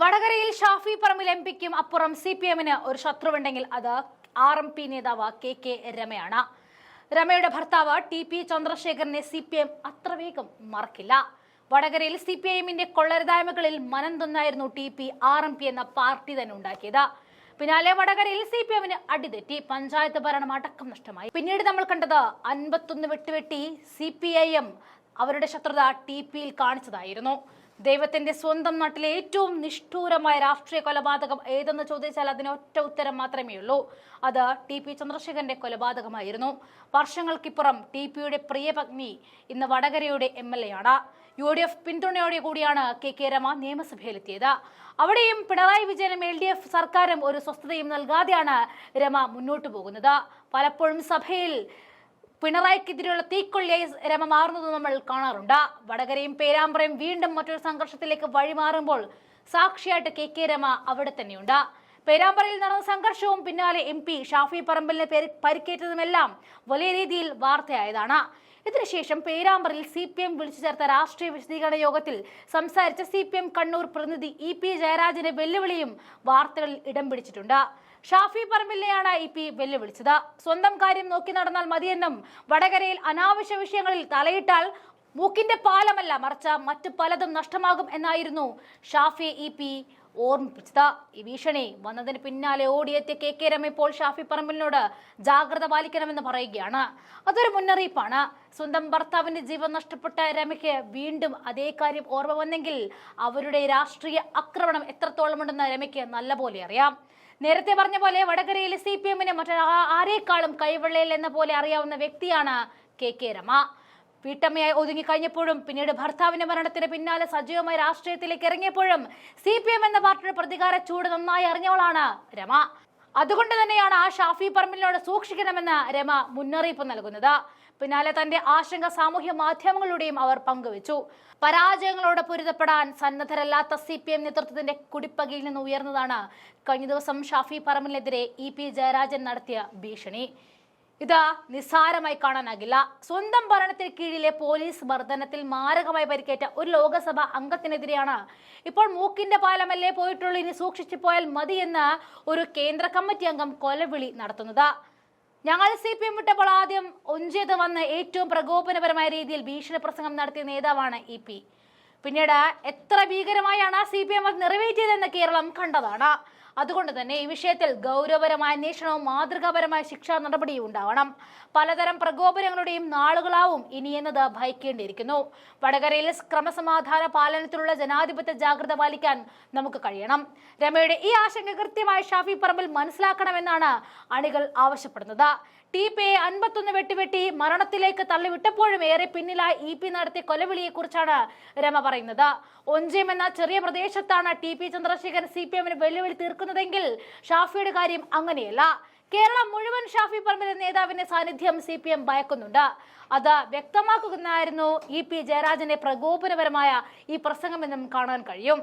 വടകരയിൽ ഷാഫി പറമ്പിൽ എം പിക്കും അപ്പുറം സി പി എമ്മിന് ഒരു ശത്രുവുണ്ടെങ്കിൽ അത് ആർ എം പി നേതാവ് കെ കെ രമയാണ്. രമയുടെ ഭർത്താവ് ടി പി ചന്ദ്രശേഖരനെ സി പി എം അത്ര വേഗം മറക്കില്ല. വടകരയിൽ സി പി ഐഎമ്മിന്റെ കൊള്ളരുതായ്മകളിൽ മനം തൊന്നായിരുന്നു T P R M P എന്ന പാർട്ടി തന്നെ ഉണ്ടാക്കിയത്. പിന്നാലെ വടകരയിൽ സി പി എമ്മിന് അടിതെറ്റി പഞ്ചായത്ത് ഭരണം അടക്കം നഷ്ടമായി. പിന്നീട് നമ്മൾ കണ്ടത് അൻപത്തൊന്ന് വെട്ടുവെട്ടി സി പി ഐ എം അവരുടെ ശത്രുത ടി പിയിൽ കാണിച്ചതായിരുന്നു. ദൈവത്തിന്റെ സ്വന്തം നാട്ടിലെ ഏറ്റവും നിഷ്ഠൂരമായ രാഷ്ട്രീയ കൊലപാതകം ഏതെന്ന് ചോദിച്ചാൽ അതിന് ഒറ്റ ഉത്തരം മാത്രമേ ഉള്ളൂ. അത് ടി പി ചന്ദ്രശേഖരന്റെ കൊലപാതകമായിരുന്നു. വർഷങ്ങൾക്കിപ്പുറം ടി പിയുടെ പ്രിയപത്നി ഇന്ന് വടകരയുടെ എം എൽ എ ആണ്. യു ഡി എഫ് പിന്തുണയോടെ കൂടിയാണ് കെ കെ രമ നിയമസഭയിലെത്തിയത്. അവിടെയും പിണറായി വിജയനും എൽ ഡി എഫ് സർക്കാരും ഒരു സ്വസ്ഥതയും നൽകാതെയാണ് രമ മുന്നോട്ടു പോകുന്നത്. പലപ്പോഴും സഭയിൽ പിണറായിക്കെതിരെയുള്ള തീക്കൊള്ളിയായി രമ മാറുന്നത് നമ്മൾ കാണാറുണ്ട്. വടകരയും പേരാമ്പ്രയും വീണ്ടും മറ്റൊരു സംഘർഷത്തിലേക്ക് വഴിമാറുമ്പോൾ സാക്ഷിയായിട്ട് കെ കെ രമ അവിടെ തന്നെയുണ്ട്. പേരാമ്പ്രയിൽ നടന്ന സംഘർഷവും പിന്നാലെ എം പി ഷാഫി പറമ്പലിന് പേര് പരിക്കേറ്റതുമെല്ലാം വലിയ രീതിയിൽ വാർത്തയായതാണ്. ഇതിനുശേഷം പേരാമ്പ്രയിൽ സി പി എം വിളിച്ചു ചേർത്ത രാഷ്ട്രീയ വിശദീകരണ യോഗത്തിൽ സംസാരിച്ച സി പി എം കണ്ണൂർ പ്രതിനിധി ഇ പി ജയരാജന്റെ വെല്ലുവിളിയും വാർത്തകളിൽ ഇടം പിടിച്ചിട്ടുണ്ട്. ഷാഫി പറമ്പിലിനെയാണ് ഇ പി വെല്ലുവിളിച്ചത്. സ്വന്തം കാര്യം നോക്കി നടന്നാൽ മതിയെന്നും വടകരയിൽ അനാവശ്യ വിഷയങ്ങളിൽ തലയിട്ടാൽ മൂക്കിന്റെ പാലമല്ല മറിച്ച് മറ്റു പലതും നഷ്ടമാകും എന്നായിരുന്നു ഷാഫി ഇ പി ഓർമ്മിപ്പിച്ചത്. ഈ ഭീഷണി വന്നതിന് പിന്നാലെ ഓടിയെത്തിയ കെ കെ രമ ഇപ്പോൾ ഷാഫി പറമ്പിലിനോട് ജാഗ്രത പാലിക്കണമെന്ന് പറയുകയാണ്. അതൊരു മുന്നറിയിപ്പാണ്. സ്വന്തം ഭർത്താവിന്റെ ജീവൻ നഷ്ടപ്പെട്ട രമയ്ക്ക് വീണ്ടും അതേ കാര്യം ഓർമ്മ വന്നെങ്കിൽ അവരുടെ രാഷ്ട്രീയ ആക്രമണം എത്രത്തോളമുണ്ടെന്ന് രമയ്ക്ക് നല്ലപോലെ അറിയാം. നേരത്തെ പറഞ്ഞ പോലെ വടകരയിലെ സി പി എമ്മിനെ മറ്റൊരു ആരേക്കാളും കൈവെള്ളയിൽ എന്ന പോലെ അറിയാവുന്ന വ്യക്തിയാണ് കെ കെ രമ. വീട്ടമ്മയായി ഒതുങ്ങി കഴിഞ്ഞപ്പോഴും പിന്നീട് ഭർത്താവിന്റെ മരണത്തിന് പിന്നാലെ സജീവമായി രാഷ്ട്രീയത്തിലേക്ക് ഇറങ്ങിയപ്പോഴും സി പി എം എന്ന പാർട്ടിയുടെ പ്രതികാര ചൂട് നന്നായി അറിഞ്ഞവളാണ് രമ. അതുകൊണ്ട് തന്നെയാണ് ആ ഷാഫി പറമ്പിലിനോട് സൂക്ഷിക്കണമെന്ന് രമ മുന്നറിയിപ്പ് നൽകുന്നത്. പിന്നാലെ തന്റെ ആശങ്ക സാമൂഹ്യ മാധ്യമങ്ങളിലൂടെയും അവർ പങ്കുവച്ചു. പരാജയങ്ങളോട് പൊരുത്തപ്പെടാൻ സന്നദ്ധരല്ലാത്ത സി പി എം നേതൃത്വത്തിന്റെ കുടിപ്പകയിൽ നിന്ന് ഉയർന്നതാണ് കഴിഞ്ഞ ദിവസം ഷാഫി പറമ്പിലിനെതിരെ ഇ പി ജയരാജൻ നടത്തിയ ഭീഷണി. ഇത് നിസ്സാരമായി കാണാനാകില്ല സ്വന്തം ഭരണത്തിന് കീഴിലെ പോലീസ് മർദ്ദനത്തിൽ മാരകമായി പരിക്കേറ്റ ഒരു ലോകസഭ അംഗത്തിനെതിരെയാണ്. ഇപ്പോൾ മൂക്കിന്റെ പാലമല്ലേ പോയിട്ടുള്ളൂ ഇനി സൂക്ഷിച്ചു പോയാൽ മതിയെന്ന് ഒരു കേന്ദ്ര കമ്മിറ്റി അംഗം കൊലവിളി നടത്തുന്നത്. ഞങ്ങൾ സി പി എം വിട്ടപ്പോൾ ആദ്യം ഒഞ്ചേത് വന്ന് ഏറ്റവും പ്രകോപനപരമായ രീതിയിൽ ഭീഷണി പ്രസംഗം നടത്തിയ നേതാവാണ് ഇ പി. പിന്നീട് എത്ര ഭീകരമായാണ് സി പി എം അത് നിറവേറ്റിയതെന്ന് കേരളം കണ്ടതാണ്. അതുകൊണ്ട് തന്നെ ഈ വിഷയത്തിൽ ഗൗരവപരമായ അന്വേഷണവും മാതൃകാപരമായ ശിക്ഷാ നടപടിയും ഉണ്ടാവണം. പലതരം പ്രകോപനങ്ങളുടെയും നാളുകളാവും ഇനി എന്നത് ഭയക്കേണ്ടിയിരിക്കുന്നു. വടകരയിൽ ക്രമസമാധാന പാലനത്തിലുള്ള ജനാധിപത്യ ജാഗ്രത പാലിക്കാൻ നമുക്ക് കഴിയണം. രമയുടെ ഈ ആശങ്ക കൃത്യമായി ഷാഫി പറമ്പിൽ മനസ്സിലാക്കണമെന്നാണ് അണികൾ ആവശ്യപ്പെടുന്നത്. ടി പി എ അൻപത്തൊന്ന് വെട്ടിവെട്ടി മരണത്തിലേക്ക് തള്ളിവിട്ടപ്പോഴും ഏറെ പിന്നിലായി ഇ പി നടത്തിയ കൊലവിളിയെ കുറിച്ചാണ് രമ പറയുന്നത്. ഒഞ്ചയം എന്ന ചെറിയ പ്രദേശത്താണ് T P Chandrashekharan C P എമ്മിന് വെല്ലുവിളി തീർക്കുന്നതെങ്കിൽ ഷാഫിയുടെ കാര്യം അങ്ങനെയല്ല. കേരളം മുഴുവൻ ഷാഫി പറമ്പിലെ നേതാവിന്റെ സാന്നിധ്യം സി പി എം ഭയക്കുന്നുണ്ട്. അത് വ്യക്തമാക്കുന്നതായിരുന്നു ഇ പി ജയരാജന്റെ പ്രകോപനപരമായ ഈ പ്രസംഗമെന്നും കാണാൻ കഴിയും.